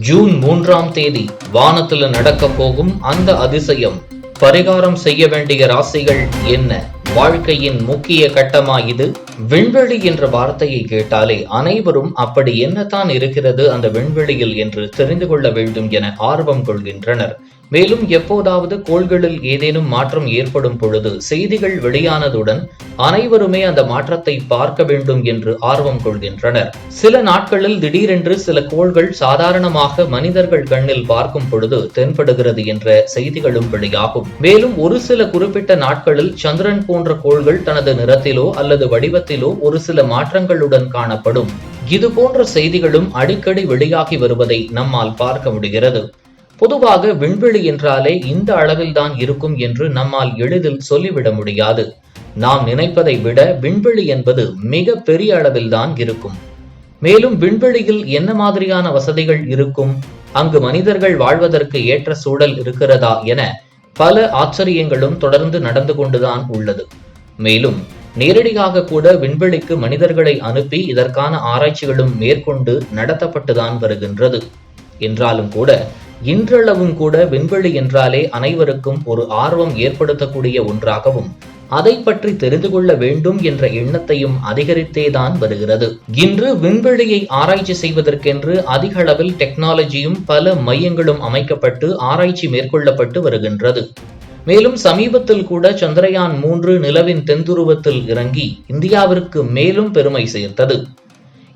June மூன்றாம் தேதி வானத்துல நடக்க போகும் அந்த அதிசயம். பரிகாரம் செய்ய வேண்டிய ராசிகள் என்ன? வாழ்க்கையின் முக்கிய கட்டமா இது? விண்வெளி என்ற வார்த்தையை கேட்டாலே அனைவரும் அப்படி என்னதான் இருக்கிறது அந்த விண்வெளியில் என்று தெரிந்து கொள்ள வேண்டும் என ஆர்வம் கொள்கின்றனர். மேலும் எப்போதாவது கோள்களில் ஏதேனும் மாற்றம் ஏற்படும் பொழுது செய்திகள் வெளியானதுடன் அனைவருமே அந்த மாற்றத்தை பார்க்க வேண்டும் என்று ஆர்வம் கொள்கின்றனர். சில நாட்களில் திடீரென்று சில கோள்கள் சாதாரணமாக மனிதர்கள் கண்ணில் பார்க்கும் பொழுது தென்படுகிறது என்ற செய்திகளும் வெளியாகும். மேலும் ஒரு சில குறிப்பிட்ட நாட்களில் சந்திரன் போன்ற கோள்கள் தனது நிறத்திலோ அல்லது வடிவத்திலோ ஒரு சில மாற்றங்களுடன் காணப்படும். இது போன்ற செய்திகளும் அடிக்கடி வெளியாகி வருவதை நம்மால் பார்க்க முடிகிறது. பொதுவாக விண்வெளி என்றாலே இந்த அளவில்தான் இருக்கும் என்று நம்மால் எளிதில் சொல்லிவிட முடியாது. நாம் நினைப்பதை விட விண்வெளி என்பது மிக பெரிய அளவில்தான் இருக்கும். மேலும் விண்வெளியில் என்ன மாதிரியான வசதிகள் இருக்கும்? அங்கு மனிதர்கள் வாழ்வதற்கு ஏற்ற சூழல் இருக்கிறதா என பல ஆச்சரியங்களும் தொடர்ந்து நடந்து கொண்டுதான் உள்ளது. மேலும் நேரடியாக கூட விண்வெளிக்கு மனிதர்களை அனுப்பி இதற்கான ஆராய்ச்சிகளும் மேற்கொண்டு நடத்தப்பட்டுதான் வருகின்றது. என்றாலும் கூட இன்றளவும் கூட விண்வெளி என்றாலே அனைவருக்கும் ஒரு ஆர்வம் ஏற்படுத்தக்கூடிய ஒன்றாகவும் அதை பற்றி தெரிந்து கொள்ள வேண்டும் என்ற எண்ணத்தையும் அதிகரித்தேதான் வருகிறது. இன்று விண்வெளியை ஆராய்ச்சி செய்வதற்கென்று அதிக அளவில் டெக்னாலஜியும் பல மையங்களும் அமைக்கப்பட்டு ஆராய்ச்சி மேற்கொள்ளப்பட்டு வருகின்றது. மேலும் சமீபத்தில் கூட சந்திரயான் மூன்று நிலவின் தென்துருவத்தில் இறங்கி இந்தியாவிற்கு மேலும் பெருமை சேர்த்தது.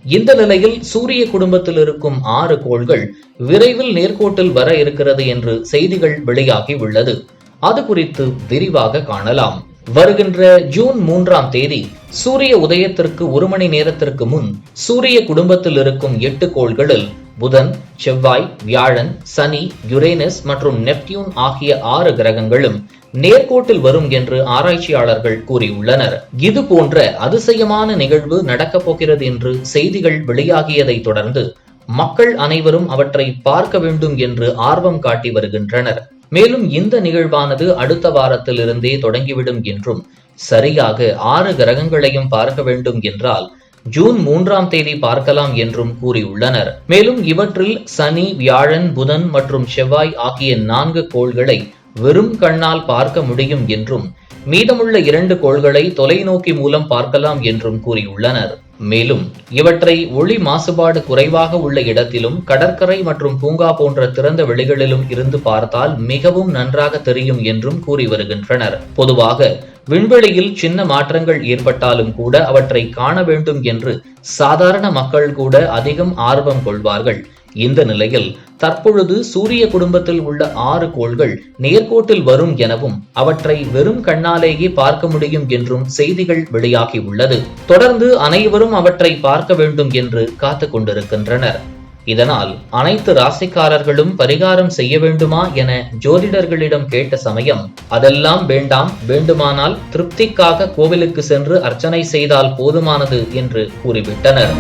இந்த நிலையில் சூரிய குடும்பத்தில் இருக்கும் ஆறு கோள்கள் விரைவில் நேர்கோட்டில் வர இருக்கிறது என்று செய்திகள் வெளியாகி உள்ளது அது குறித்து விரிவாக காணலாம். வருகின்ற ஜூன் மூன்றாம் தேதி சூரிய உதயத்திற்கு ஒரு மணி நேரத்திற்கு முன் சூரிய குடும்பத்தில் இருக்கும் எட்டு கோள்களில் புதன் செவ்வாய் வியாழன் சனி யுரேனஸ் மற்றும் நெப்டியூன் ஆகிய ஆறு கிரகங்களும் நேர்கோட்டில் வரும் என்று ஆராய்ச்சியாளர்கள் கூறியுள்ளனர். இது போன்ற அதிசயமான நிகழ்வு நடக்கப் போகிறது என்று செய்திகள் வெளியாகியதை தொடர்ந்து மக்கள் அனைவரும் அவற்றை பார்க்க வேண்டும் என்று ஆர்வம் காட்டி வருகின்றனர். மேலும் இந்த நிகழ்வானது அடுத்த வாரத்தில் இருந்தே தொடங்கிவிடும் என்றும் சரியாக ஆறு கிரகங்களையும் பார்க்க வேண்டும் என்றால் ஜூன் மூன்றாம் தேதி பார்க்கலாம் என்றும் கூறியுள்ளனர். மேலும் இவற்றில் சனி வியாழன் புதன் மற்றும் செவ்வாய் ஆகிய நான்கு கோள்களை வெறும் கண்ணால் பார்க்க முடியும் என்றும் மீதமுள்ள இரண்டு கோள்களை தொலைநோக்கி மூலம் பார்க்கலாம் என்றும் கூறியுள்ளனர். மேலும் இவற்றை ஒளி மாசுபாடு குறைவாக உள்ள இடத்திலும் கடற்கரை மற்றும் பூங்கா போன்ற திறந்த வெளிகளிலும் இருந்து பார்த்தால் மிகவும் நன்றாக தெரியும் என்றும் கூறி வருகின்றனர். பொதுவாக விண்வெளியில் சின்ன மாற்றங்கள் ஏற்பட்டாலும் கூட அவற்றை காண வேண்டும் என்று சாதாரண மக்கள் கூட அதிகம் ஆர்வம் கொள்வார்கள். இந்த நிலையில் தற்பொழுது சூரிய குடும்பத்தில் உள்ள ஆறு கோள்கள் நேர்கோட்டில் வரும் எனவும் அவற்றை வெறும் கண்ணாலேயே பார்க்க முடியும் என்றும் செய்திகள் வெளியாகி உள்ளது தொடர்ந்து அனைவரும் அவற்றை பார்க்க வேண்டும் என்று காத்துக் கொண்டிருக்கின்றனர். இதனால் அனைத்து ராசிக்காரர்களும் பரிகாரம் செய்ய வேண்டுமா என ஜோதிடர்களிடம் கேட்ட சமயம் அதெல்லாம் வேண்டாம் வேண்டுமானால் திருப்திக்காக கோவிலுக்கு சென்று அர்ச்சனை செய்தால் போதுமானது என்று கூறிவிட்டனர்.